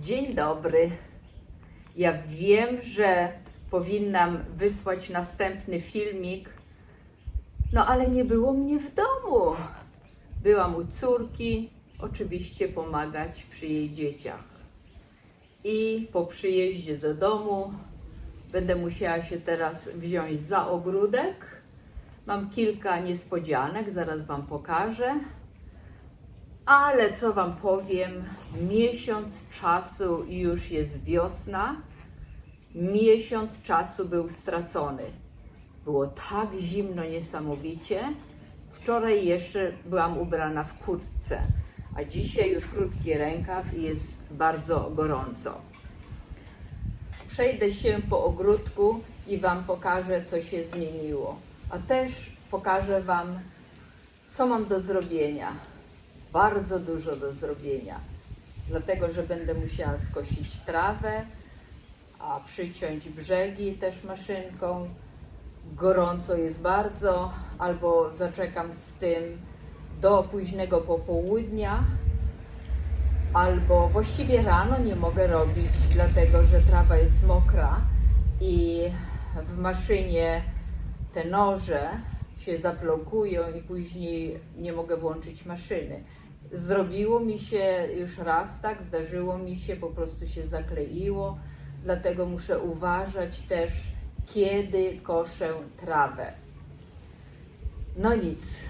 Dzień dobry. Ja wiem, że powinnam wysłać następny filmik, no ale nie było mnie w domu. Byłam u córki, oczywiście pomagać przy jej dzieciach. I po przyjeździe do domu będę musiała się teraz wziąć za ogródek. Mam kilka niespodzianek, zaraz Wam pokażę. Ale co Wam powiem, miesiąc czasu już jest wiosna. Miesiąc czasu był stracony. Było tak zimno niesamowicie. Wczoraj jeszcze byłam ubrana w kurtce, a dzisiaj już krótki rękaw i jest bardzo gorąco. Przejdę się po ogródku i Wam pokażę, co się zmieniło. A też pokażę Wam, co mam do zrobienia. Bardzo dużo do zrobienia. Dlatego, że będę musiała skosić trawę, a przyciąć brzegi też maszynką. Gorąco jest bardzo, albo zaczekam z tym do późnego popołudnia, albo właściwie rano nie mogę robić, dlatego że trawa jest mokra i w maszynie te noże się zablokują i później nie mogę włączyć maszyny. Zrobiło mi się już raz tak, zdarzyło mi się, po prostu się zakleiło, dlatego muszę uważać też, kiedy koszę trawę. No nic,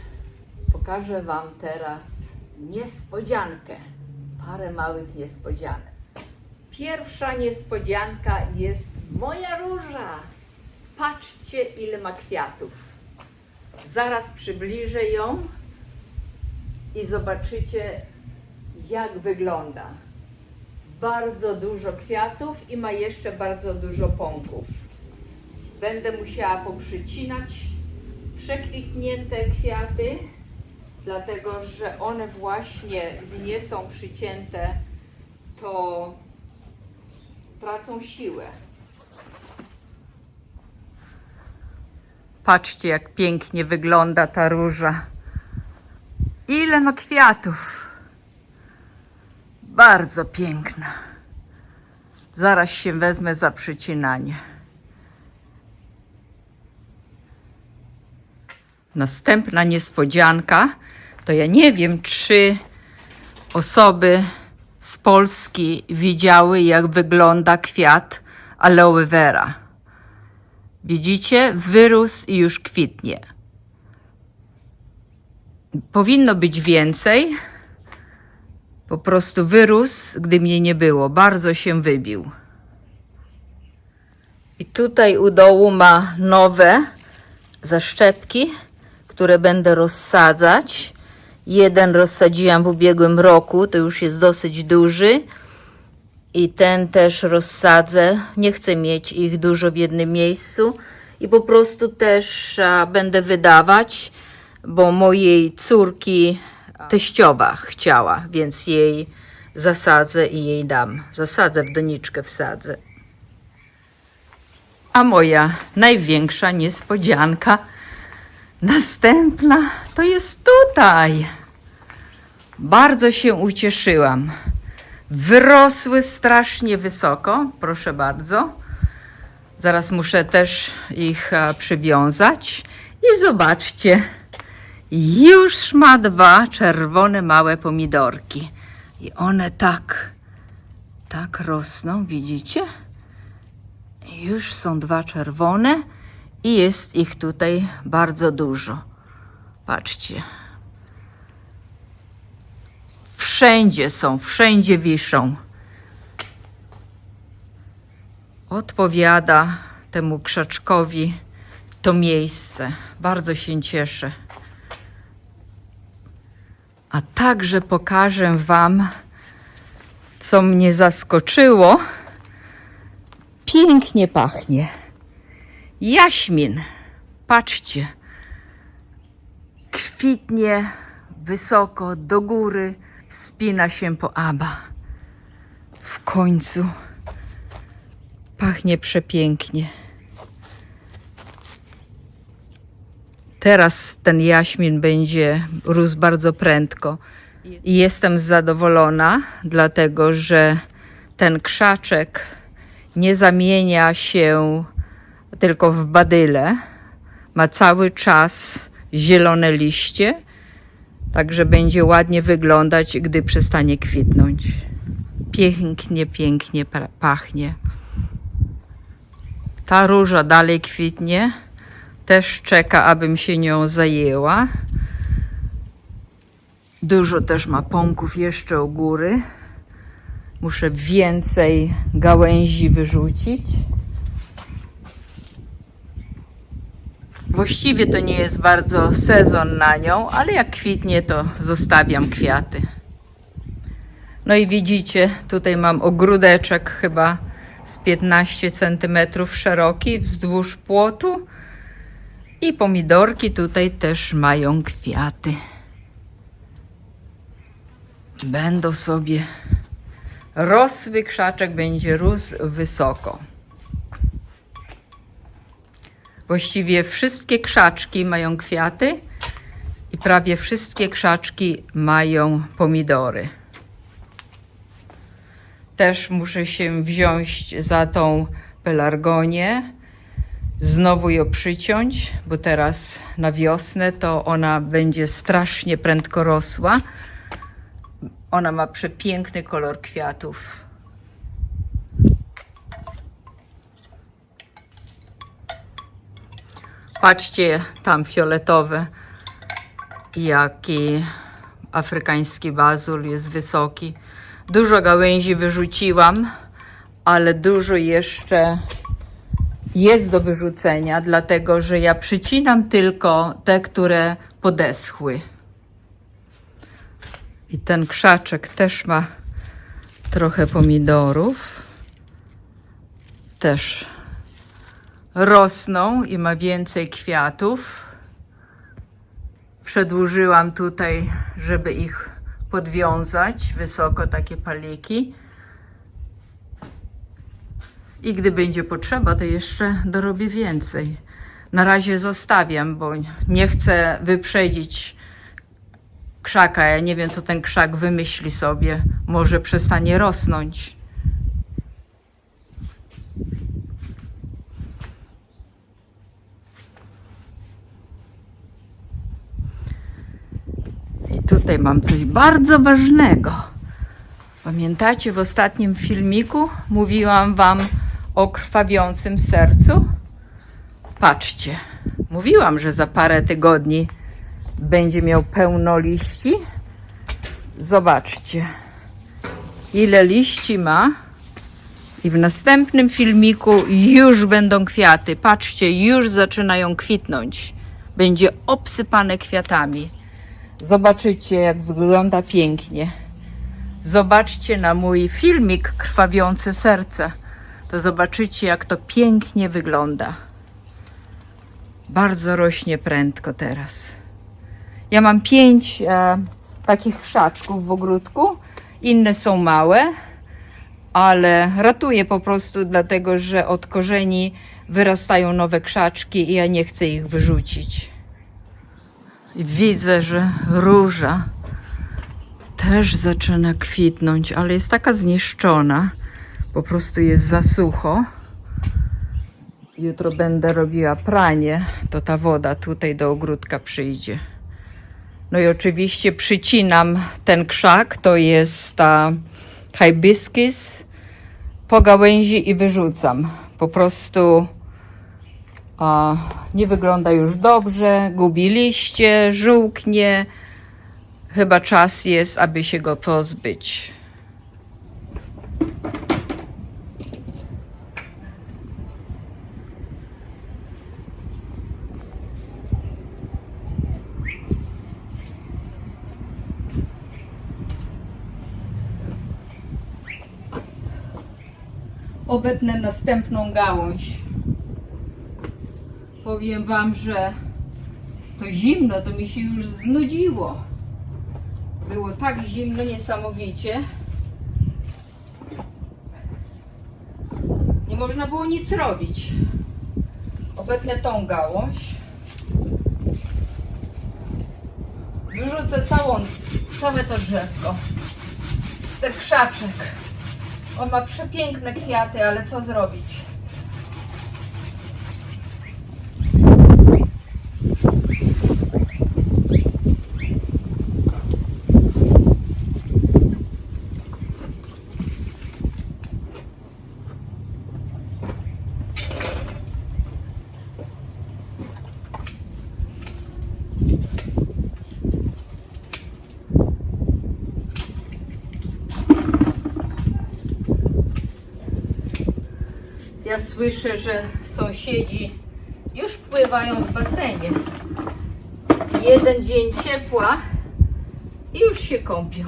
pokażę Wam teraz niespodziankę, parę małych niespodzianek. Pierwsza niespodzianka jest moja róża. Patrzcie, ile ma kwiatów. Zaraz przybliżę ją i zobaczycie, jak wygląda. Bardzo dużo kwiatów i ma jeszcze bardzo dużo pąków. Będę musiała poprzycinać przekwitnięte kwiaty, dlatego że one właśnie, gdy nie są przycięte, to tracą siłę. Patrzcie, jak pięknie wygląda ta róża. Ile ma kwiatów. Bardzo piękna. Zaraz się wezmę za przycinanie. Następna niespodzianka to ja nie wiem, czy osoby z Polski widziały, jak wygląda kwiat aloe vera. Widzicie? Wyrósł i już kwitnie. Powinno być więcej. Po prostu wyrósł, gdy mnie nie było. Bardzo się wybił. I tutaj u dołu ma nowe zaszczepki, które będę rozsadzać. Jeden rozsadziłam w ubiegłym roku, to już jest dosyć duży. I ten też rozsadzę. Nie chcę mieć ich dużo w jednym miejscu. I po prostu też a, będę wydawać, bo mojej córki teściowa chciała, więc jej zasadzę i jej dam. Zasadzę w doniczkę, wsadzę. A moja największa niespodzianka, następna, to jest tutaj. Bardzo się ucieszyłam. Wyrosły strasznie wysoko, proszę bardzo. Zaraz muszę też ich e, przywiązać. I zobaczcie, już ma dwa czerwone małe pomidorki. I one tak, tak rosną, widzicie? Już są dwa czerwone i jest ich tutaj bardzo dużo. Patrzcie. Wszędzie są, wszędzie wiszą. Odpowiada temu krzaczkowi to miejsce. Bardzo się cieszę. A także pokażę Wam, co mnie zaskoczyło. Pięknie pachnie. Jaśmin. Patrzcie. Kwitnie wysoko do góry, wspina się po aba. W końcu pachnie przepięknie. Teraz ten jaśmin będzie rósł bardzo prędko. I jestem zadowolona, dlatego że ten krzaczek nie zamienia się tylko w badyle. Ma cały czas zielone liście, także będzie ładnie wyglądać, gdy przestanie kwitnąć. Pięknie, pięknie pa- pachnie. Ta róża dalej kwitnie. Też czeka, abym się nią zajęła. Dużo też ma pąków jeszcze u góry. Muszę więcej gałęzi wyrzucić. Właściwie to nie jest bardzo sezon na nią, ale jak kwitnie, to zostawiam kwiaty. No i widzicie, tutaj mam ogródeczek chyba z 15 cm szeroki wzdłuż płotu. I pomidorki tutaj też mają kwiaty. Będą sobie rosły, krzaczek będzie rósł wysoko. Właściwie wszystkie krzaczki mają kwiaty i prawie wszystkie krzaczki mają pomidory. Też muszę się wziąć za tą pelargonię, znowu ją przyciąć, bo teraz na wiosnę to ona będzie strasznie prędko rosła. Ona ma przepiękny kolor kwiatów. Patrzcie, tam fioletowe, jaki afrykański bazul jest wysoki. Dużo gałęzi wyrzuciłam, ale dużo jeszcze jest do wyrzucenia, dlatego że ja przycinam tylko te, które podeschły. I ten krzaczek też ma trochę pomidorów. Też rosną i ma więcej kwiatów. Przedłużyłam tutaj, żeby ich podwiązać wysoko, takie paliki. I gdy będzie potrzeba, to jeszcze dorobię więcej. Na razie zostawiam, bo nie chcę wyprzedzić krzaka. Ja nie wiem, co ten krzak wymyśli sobie. Może przestanie rosnąć. I tutaj mam coś bardzo ważnego. Pamiętacie, w ostatnim filmiku mówiłam Wam o krwawiącym sercu? Patrzcie, mówiłam, że za parę tygodni będzie miał pełno liści. Zobaczcie, ile liści ma. I w następnym filmiku już będą kwiaty. Patrzcie, już zaczynają kwitnąć. Będzie obsypane kwiatami. Zobaczycie, jak wygląda pięknie. Zobaczcie na mój filmik Krwawiące serce. To zobaczycie, jak to pięknie wygląda. Bardzo rośnie prędko teraz. Ja mam pięć e, takich krzaczków w ogródku. Inne są małe, ale ratuję po prostu dlatego, że od korzeni wyrastają nowe krzaczki i ja nie chcę ich wyrzucić. Widzę, że róża też zaczyna kwitnąć, ale jest taka zniszczona. Po prostu jest za sucho. Jutro będę robiła pranie, to ta woda tutaj do ogródka przyjdzie. No i oczywiście przycinam ten krzak, to jest ta hibiscus po gałęzi i wyrzucam. Po prostu a, nie wygląda już dobrze, gubi liście, żółknie. Chyba czas jest, aby się go pozbyć. Obetnę następną gałąź. Powiem Wam, że to zimno, to mi się już znudziło. Było tak zimno, niesamowicie. Nie można było nic robić. Obetnę tą gałąź. Wyrzucę całą, całe to drzewko. Ten krzaczek. On ma przepiękne kwiaty, ale co zrobić? Ja słyszę, że sąsiedzi już pływają w basenie. Jeden dzień ciepła i już się kąpią.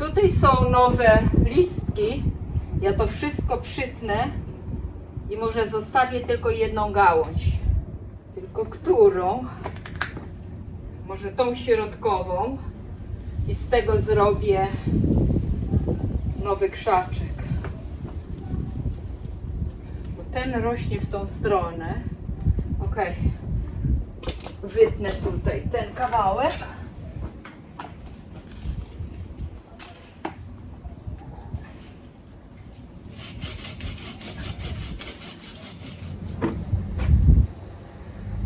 Tutaj są nowe listki. Ja to wszystko przytnę i może zostawię tylko jedną gałąź. Tylko którą? Może tą środkową i z tego zrobię nowy krzaczek. Bo ten rośnie w tą stronę. Ok. Wytnę tutaj ten kawałek.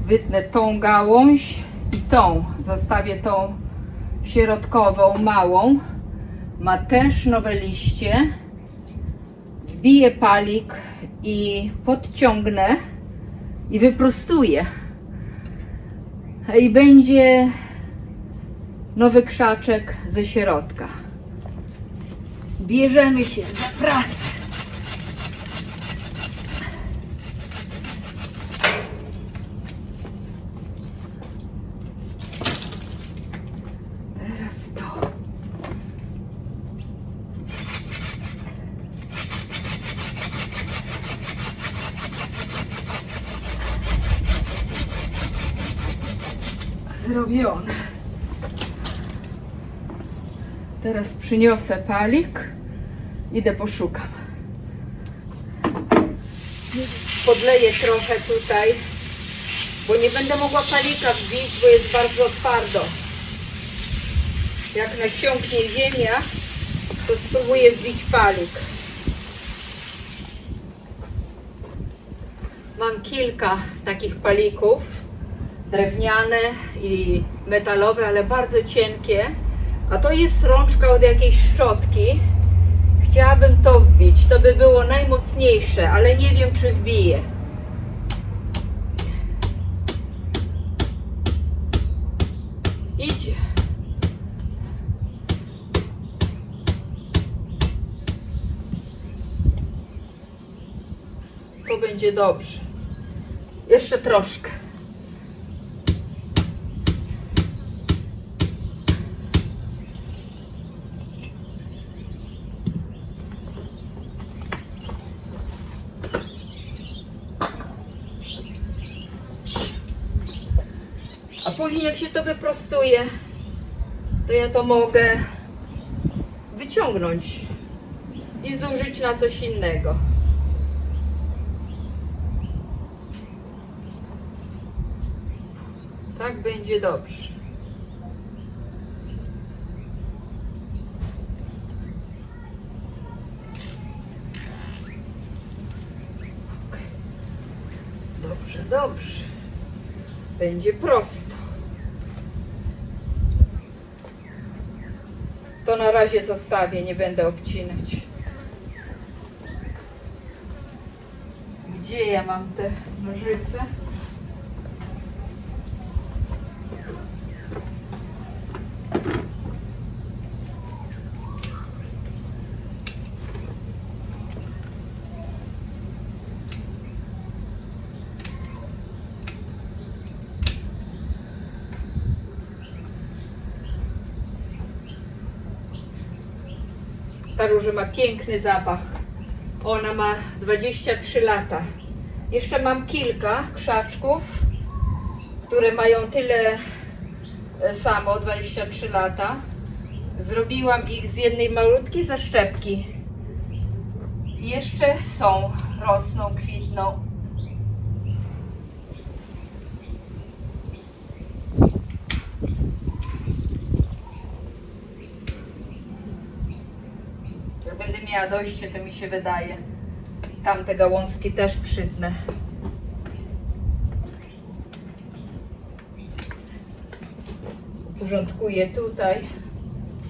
Wytnę tą gałąź i tą. Zostawię tą środkową, małą. Ma też nowe liście. Wbiję palik i podciągnę i wyprostuję. I będzie nowy krzaczek ze środka. Bierzemy się za pracę. Teraz to. Zrobione. Teraz przyniosę palik. Idę poszukam. Podleję trochę tutaj, bo nie będę mogła palika wbić, bo jest bardzo twardo. Jak nasiąknie ziemia, to spróbuję wbić palik. Mam kilka takich palików, drewniane i metalowe, ale bardzo cienkie. A to jest rączka od jakiejś szczotki. Chciałabym to wbić. To by było najmocniejsze, ale nie wiem, czy wbije. Idzie. To będzie dobrze. Jeszcze troszkę. A jak się to wyprostuje, to ja to mogę wyciągnąć i zużyć na coś innego. Tak będzie dobrze. Dobrze, dobrze. Będzie prosto. To na razie zostawię, nie będę obcinać. Gdzie ja mam te nożyce? Ta róża ma piękny zapach. Ona ma 23 lata. Jeszcze mam kilka krzaczków, które mają tyle e, samo, 23 lata. Zrobiłam ich z jednej malutkiej zaszczepki. Jeszcze są, rosną, kwitną. Miała dojście, to mi się wydaje. Tamte gałązki też przytnę. Uporządkuję tutaj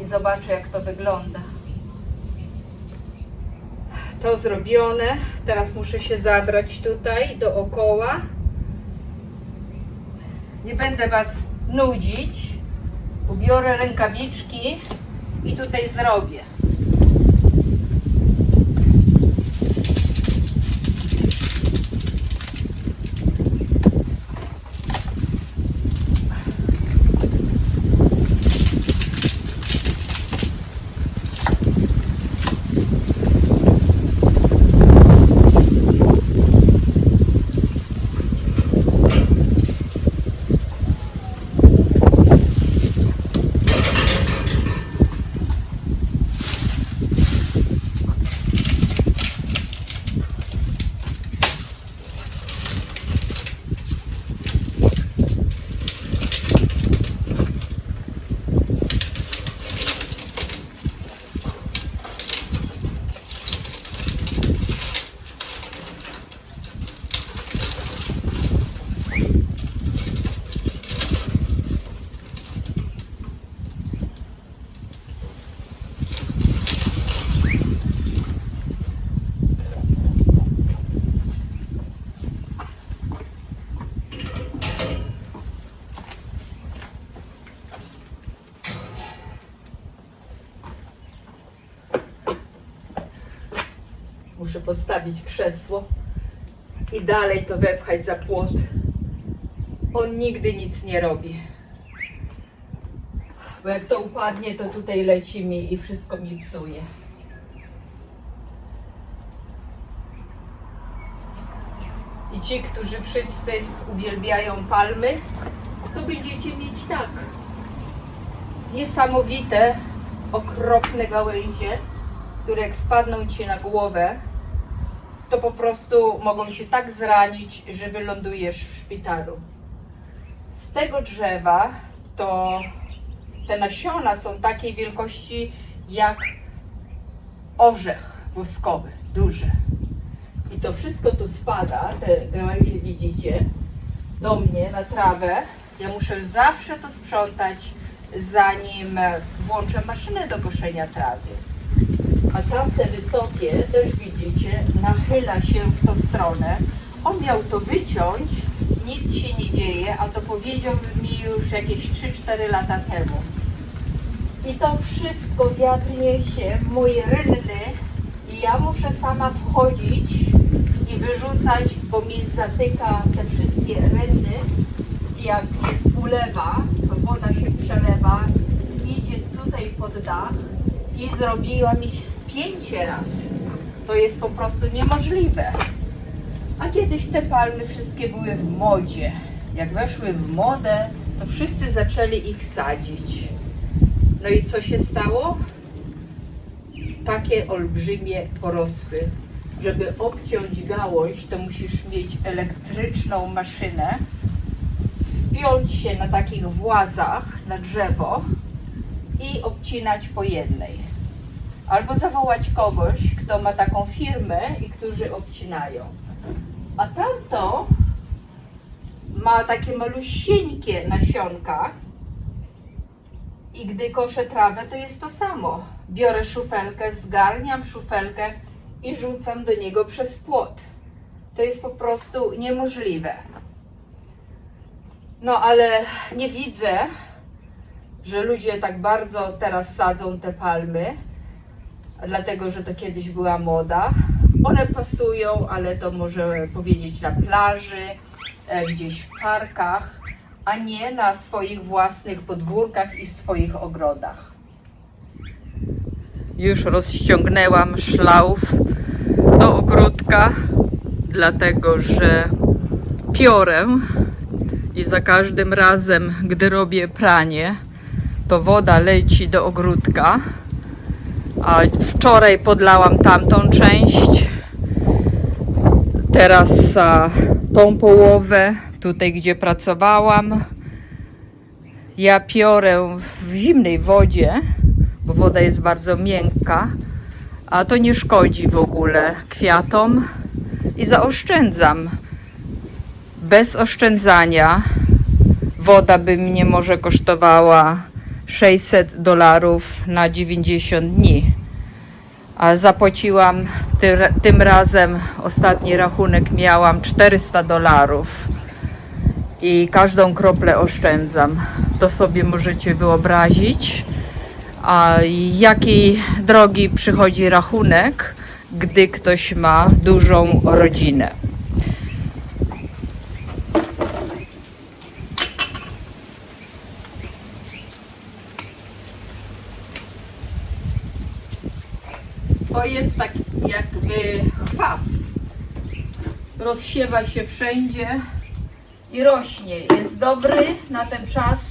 i zobaczę, jak to wygląda. To zrobione. Teraz muszę się zabrać tutaj dookoła. Nie będę Was nudzić. Ubiorę rękawiczki i tutaj zrobię. Muszę postawić krzesło i dalej to wepchać za płot. On nigdy nic nie robi. Bo jak to upadnie, to tutaj leci mi i wszystko mi psuje. I ci, którzy wszyscy uwielbiają palmy, to będziecie mieć tak. Niesamowite, okropne gałęzie, które jak spadną ci na głowę, to po prostu mogą cię tak zranić, że wylądujesz w szpitalu. Z tego drzewa to te nasiona są takiej wielkości jak orzech woskowy, duże. I to wszystko tu spada, te gałęzie widzicie, do mnie na trawę. Ja muszę zawsze to sprzątać, zanim włączę maszynę do koszenia trawy. A tamte wysokie, też widzicie, nachyla się w tą stronę. On miał to wyciąć, nic się nie dzieje, a to powiedział mi już jakieś 3-4 lata temu. I to wszystko wiatr niesie w moje rynny i ja muszę sama wchodzić i wyrzucać, bo mi zatyka te wszystkie rynny. Jak jest ulewa, to woda się przelewa, idzie tutaj pod dach i zrobiła mi spięcie raz. To jest po prostu niemożliwe. A kiedyś te palmy wszystkie były w modzie. Jak weszły w modę, to wszyscy zaczęli ich sadzić. No i co się stało? Takie olbrzymie porosły. Żeby obciąć gałąź, to musisz mieć elektryczną maszynę, wspiąć się na takich włazach na drzewo i obcinać po jednej. Albo zawołać kogoś, kto ma taką firmę i którzy obcinają. A tamto ma takie malusieńkie nasionka I gdy koszę trawę, to jest to samo. Biorę szufelkę, zgarniam szufelkę i rzucam do niego przez płot. To jest po prostu niemożliwe. No ale nie widzę, że ludzie tak bardzo teraz sadzą te palmy, dlatego że to kiedyś była moda. One pasują, ale to może powiedzieć na plaży, e, gdzieś w parkach, a nie na swoich własnych podwórkach i swoich ogrodach. Już rozściągnęłam szlauf do ogródka, dlatego że piorę i za każdym razem, gdy robię pranie, to woda leci do ogródka. A wczoraj podlałam tamtą część. Teraz a, tą połowę, tutaj gdzie pracowałam. Ja piorę w zimnej wodzie, bo woda jest bardzo miękka, a to nie szkodzi w ogóle kwiatom i zaoszczędzam. Bez oszczędzania woda by mnie może kosztowała 600 dolarów na 90 dni. A zapłaciłam ty, tym razem, ostatni rachunek miałam 400 dolarów i każdą kroplę oszczędzam. To sobie możecie wyobrazić, a jaki drogi przychodzi rachunek, gdy ktoś ma dużą rodzinę. To jest tak jakby chwast. Rozsiewa się wszędzie i rośnie. Jest dobry na ten czas,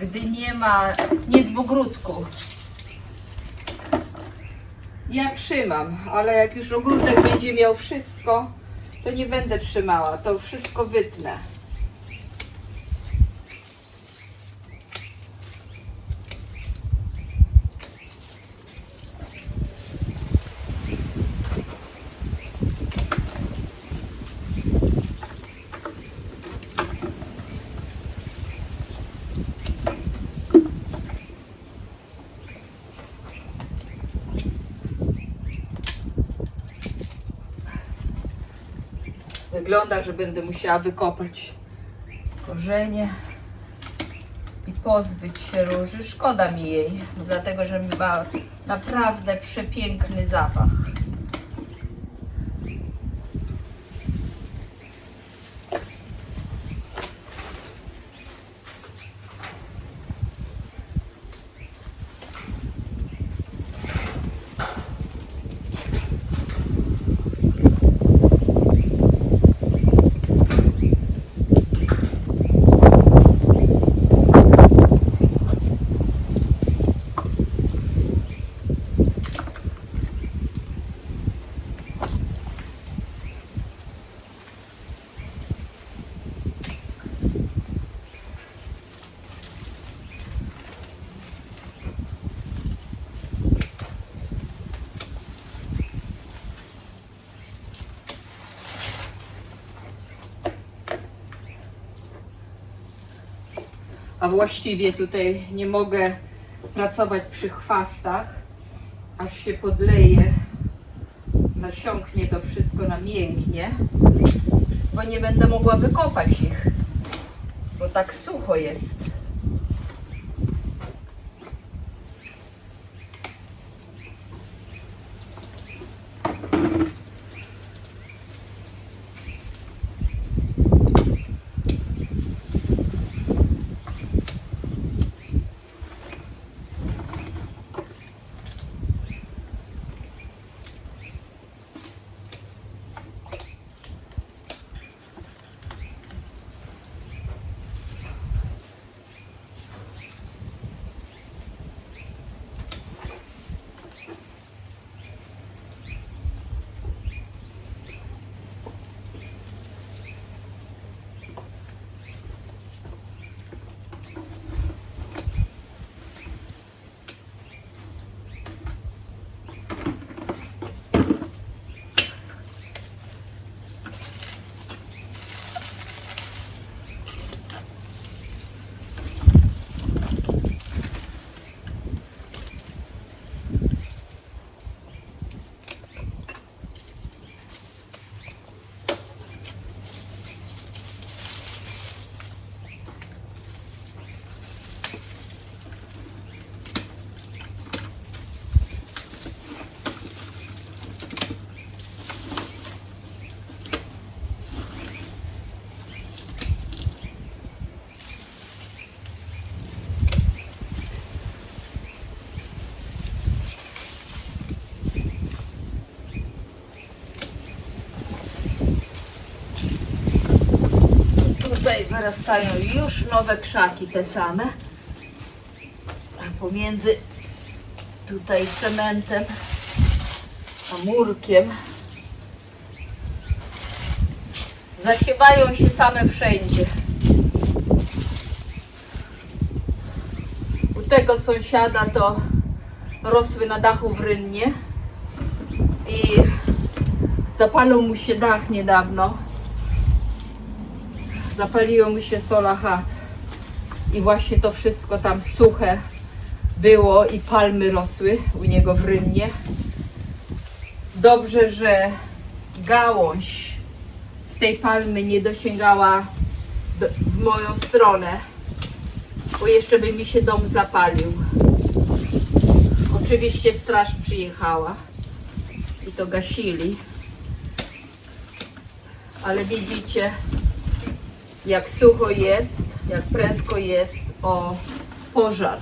gdy nie ma nic w ogródku. Ja trzymam, ale jak już ogródek będzie miał wszystko, to nie będę trzymała. To wszystko wytnę. Wygląda, że będę musiała wykopać korzenie i pozbyć się róży. Szkoda mi jej, dlatego że ma naprawdę przepiękny zapach. A właściwie tutaj nie mogę pracować przy chwastach, aż się podleje, nasiąknie to wszystko na mięknie, bo nie będę mogła wykopać ich, bo tak sucho jest. Wyrastają już nowe krzaki, te same. A pomiędzy tutaj cementem a murkiem zasiewają się same wszędzie. U tego sąsiada to rosły na dachu w rynnie i zapalił mu się dach niedawno. Zapaliło mu się sola i właśnie to wszystko tam suche było i palmy rosły u niego w rynnie. Dobrze, że gałąź z tej palmy nie dosięgała do, w moją stronę, bo jeszcze by mi się dom zapalił. Oczywiście straż przyjechała i to gasili. Ale widzicie, jak sucho jest, jak prędko jest o pożar.